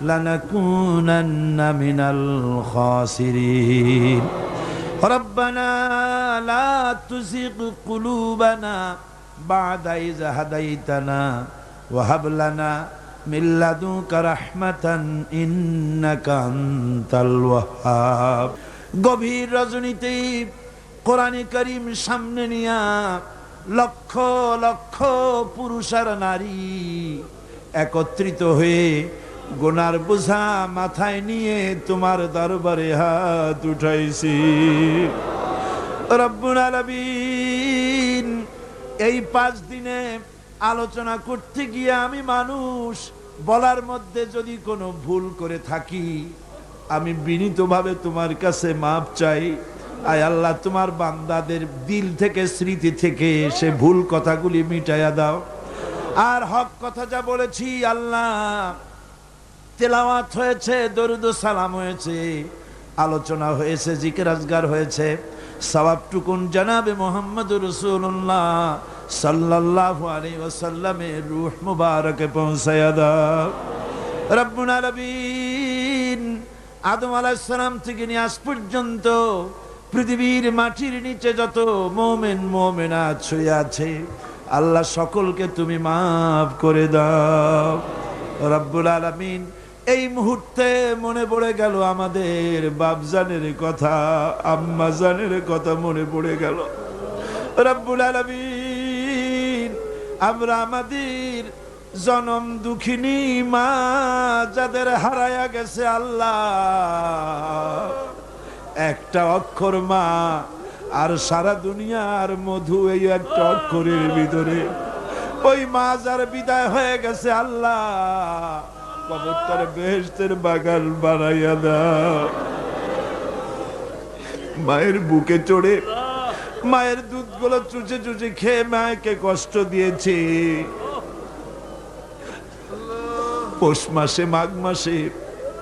لنكونن من الخاسرين ربنا لا تزغ قلوبنا بعد إذ هديتنا وهب لنا من لدنك رحمة إنك أنت الوهاب গভীর রজনীতে কোরআনে করিম সামনে নিয়া লক্ষ লক্ষ পুরুষ আর নারী একত্রিত হয়ে গোনার বোঝা মাথায় নিয়ে তোমার দরবারে হাত উঠাইছি। রব্বুল আলামিন, এই পাঁচ দিনে আলোচনা করতে গিয়ে আমি মানুষ, বলার মধ্যে যদি কোনো ভুল করে থাকি, আমি বিনীতভাবে তোমার কাছে মাপ চাই। আয় আল্লাহ, তোমার বান্দাদের দিল থেকে, স্মৃতি থেকে সে ভুল কথাগুলি মিটাইয়া দাও। আর হক কথা যা বলেছি, আল্লাহ তেলাওয়াত হয়েছে, দরুদ সালাম হয়েছে, আলোচনা হয়েছে, জিকির আজগার হয়েছে। সবাবটুকুন জানাবে মোহাম্মদ রসুল্লাহ আলাইহি ওয়াসাল্লামের রূহ মুবারকে পৌঁছায় রব্বুল আলামিন আদম আলাইহিস সালাম থেকে নিয়ে আজ পর্যন্ত পৃথিবীর মাটির নিচে যত মোমেন মোমেনা ছুঁয়ে আছে, আল্লাহ সকলকে তুমি মাফ করে দাও। রব্বুল আলামিন এই মুহূর্তে মনে পড়ে গেল আমাদের বাপজানের কথা, আম্মাজানের কথা মনে পড়ে গেল। রব্বুল আলামিন, আমরা আমাদের জনম দুঃখিনী মা যাদের হারায়া গেছে আল্লাহ। একটা অক্ষর মা, আর সারা দুনিয়ার মধু এই একটা অক্ষরের ভিতরে। ওই মা যার বিদায় হয়ে গেছে আল্লাহ। কবরটার বেহেস্তের বাগান বানাইয়া দাও। মায়ের বুকে চড়ে, মায়ের দুধগুলো চুচে চুচে খেয়ে মাকে কষ্ট দিয়েছি। পৌষ মাসে, মাঘ মাসে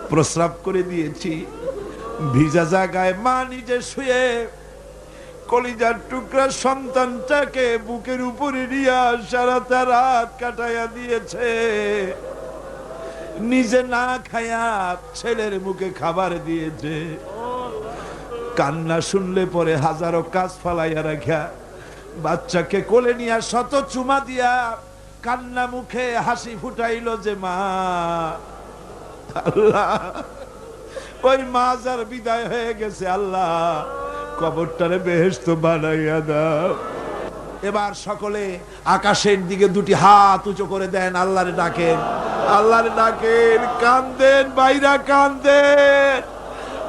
প্রস্রাব করে দিয়েছি। ভিজা জায়গায় মা নিজে শুয়ে কলিজার টুকরা সন্তানটাকে বুকের উপরে নিয়ে সারাটা রাত কাটাইয়া দিয়েছে। নিজে না খায়া ছেলের মুখে খাবার দিয়েছে। কান্না শুনলে পরে হাজারো কাজ ফালাইয়া রাখা বাচ্চাকে কোলে নিয়ে শত চুমা দিয়া কান্না মুখে হাসি ফুটাইল যে, মা, আল্লাহ, ওই মা যার বিদায় হয়ে গেছে, আল্লাহ, কবরটারে বেহেস্ত বানাইয়া দাও। এবার সকলে আকাশের দিকে দুটি হাত উঁচু করে দেন, আল্লাহরে ডাকেন। আল্লাহরে ডাকেন কান্দেন বাইরা কান্দেন।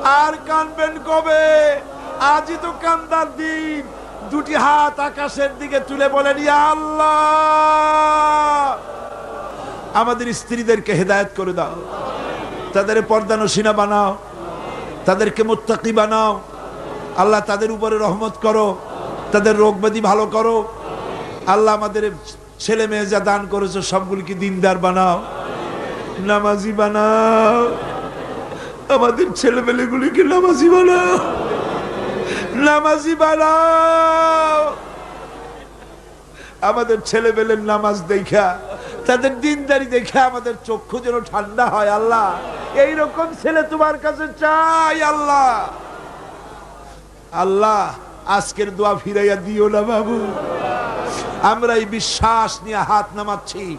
আর কানবেন কবে? আজই তো কান্দার দিন। দুটি হাত আকাশের দিকে তুলে বলেন আল্লাহ! আমাদের স্ত্রীদেরকে হেদায়ত করে দাও। তাদের পর্দানসীনা বানাও। তাদেরকে মোত্তাকি বানাও। আল্লাহ তাদের উপরে রহমত করো। তাদের রোগ ব্যাধি ভালো করো। আল্লাহ আমাদের ছেলে মেয়ে যা দান করেছ, সবগুলিকে দিনদার বানাও। নামাজি বানাও। আমাদের ছেলে মেয়েগুলিকে নামাজি বানাও। নামাজি বানাও। আমাদের ছেলে মেয়ের নামাজ দেখা, তাদের দিনদারি দেখে আমাদের চক্ষু যেন ঠান্ডা হয়, আল্লাহ। এইরকম ছেলে তোমার কাছে চাই, আল্লাহ। আল্লাহ, আজকের দোয়া ফিরাইয়া দিও না বাবু। আমরা এই বিশ্বাস নিয়ে হাত নামাচ্ছি।